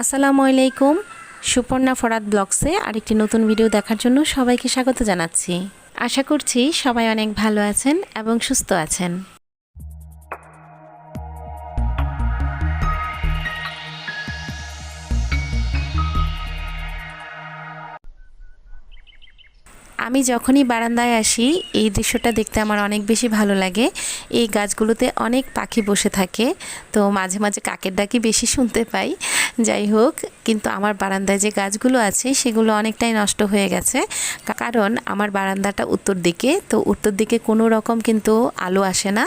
আসসালামু আলাইকুম। সুপর্ণা ফরাদ ব্লগসে আরেকটি নতুন ভিডিও দেখার জন্য সবাইকে স্বাগত জানাচ্ছি। আশা করছি সবাই অনেক ভালো আছেন এবং সুস্থ আছেন। আমি যখনই বারান্দায় আসি, এই দৃশ্যটা দেখতে আমার অনেক বেশি ভালো লাগে। এই গাছগুলোতে অনেক পাখি বসে থাকে, তো মাঝে মাঝে কাকের ডাকি বেশি শুনতে পাই। যাই হোক, কিন্তু আমার বারান্দায় যে গাছগুলো আছে, সেগুলো অনেকটাই নষ্ট হয়ে গেছে। কারণ আমার বারান্দাটা উত্তর দিকে, তো উত্তর দিকে কোনো রকম কিন্তু আলো আসে না,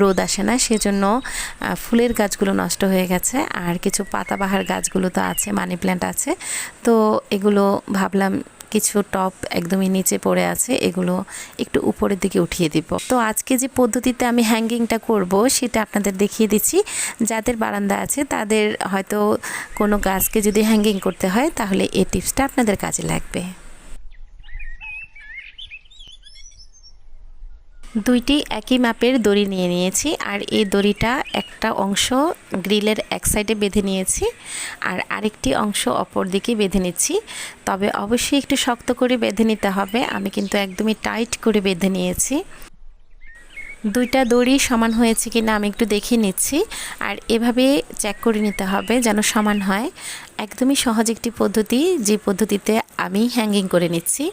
রোদ আসে না, সেজন্য ফুলের গাছগুলো নষ্ট হয়ে গেছে। আর কিছু পাতাবাহার গাছগুলো তো আছে, মানি প্ল্যান্ট আছে। তো এগুলো ভাবলাম কিছু টপ একদমই নিচে পড়ে আছে, এগুলো একটু উপরের দিকে উঠিয়ে দিব। তো আজকে যে পদ্ধতিতে আমি হ্যাঙ্গিংটা করব, সেটা আপনাদের দেখিয়ে দিচ্ছি। যাদের বারান্দা আছে, তাদের হয়তো কোনো গাছকে যদি হ্যাঙ্গিং করতে হয়, তাহলে এই টিপসটা আপনাদের কাজে লাগবে। দুইটি একই মাপের দড়ি নিয়ে নিয়েছি, আর এই দড়িটা একটা অংশ গ্রিলের এক সাইডে বেঁধে নিয়েছি, আর আরেকটি অংশ অপর দিকে বেঁধে নিচ্ছি। তবে অবশ্যই একটু শক্ত করে বেঁধে নিতে হবে, আমি কিন্তু একদমই টাইট করে বেঁধে নিয়েছি। দুইটা দড়ি সমান হয়েছে কি না আমি একটু দেখে নিচ্ছি, আর এভাবে চেক করে নিতে হবে যেন সমান হয়। একদমই সহজ একটি পদ্ধতি, যে পদ্ধতিতে আমি হ্যাঙ্গিং করে নিচ্ছি।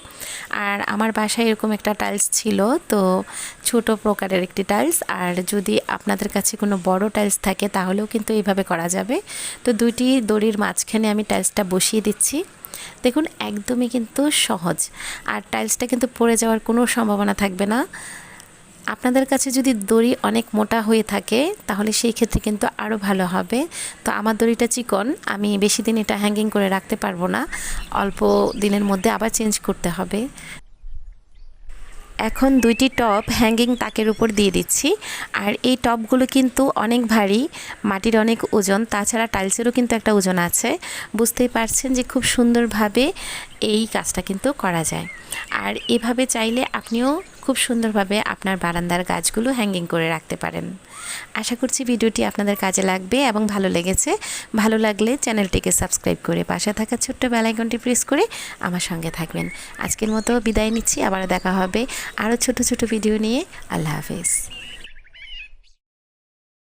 আর আমার বাসায় এরকম একটা টাইলস ছিল, তো ছোট প্রকারের একটি টাইলস আর যদি আপনাদের কাছে কোনো বড় টাইলস থাকে, তাহলেও কিন্তু এইভাবে করা যাবে। তো দুইটি দড়ির মাঝখানে আমি টাইলসটা বসিয়ে দিচ্ছি। দেখুন, একদমই কিন্তু সহজ। আর টাইলসটা কিন্তু পড়ে যাওয়ার কোনো সম্ভাবনা থাকবে না। আপনাদের কাছে যদি দড়ি অনেক মোটা হয়ে থাকে, তাহলে সেই ক্ষেত্রে কিন্তু আরও ভালো হবে। তো আমার দড়িটা চিকন, আমি বেশি দিন এটা হ্যাঙ্গিং করে রাখতে পারব না। অল্প দিনের মধ্যে আবার চেঞ্জ করতে হবে। এখন দুইটি টপ হ্যাঙ্গিং তাকের উপর দিয়ে দিচ্ছি। আর এই টপগুলো কিন্তু অনেক ভারী, মাটির অনেক ওজন, তাছাড়া টাইলসেরও কিন্তু একটা ওজন আছে। বুঝতেই পারছেন যে খুব সুন্দরভাবে এই কাজটা কিন্তু করা যায়। আর এভাবে চাইলে আপনিও খুব সুন্দরভাবে আপনার বারান্দার গাছগুলো হ্যাঙ্গিং করে রাখতে পারেন। আশা করছি ভিডিওটি আপনাদের কাজে লাগবে এবং ভালো লেগেছে। ভালো লাগলে চ্যানেলটিকে সাবস্ক্রাইব করে পাশে থাকা ছোট্ট বেলাইকনটি প্রেস করে আমার সঙ্গে থাকবেন। আজকের মতো বিদায় নিচ্ছি। আবার দেখা হবে আরও ছোট ছোট ভিডিও নিয়ে। আল্লাহ হাফেজ।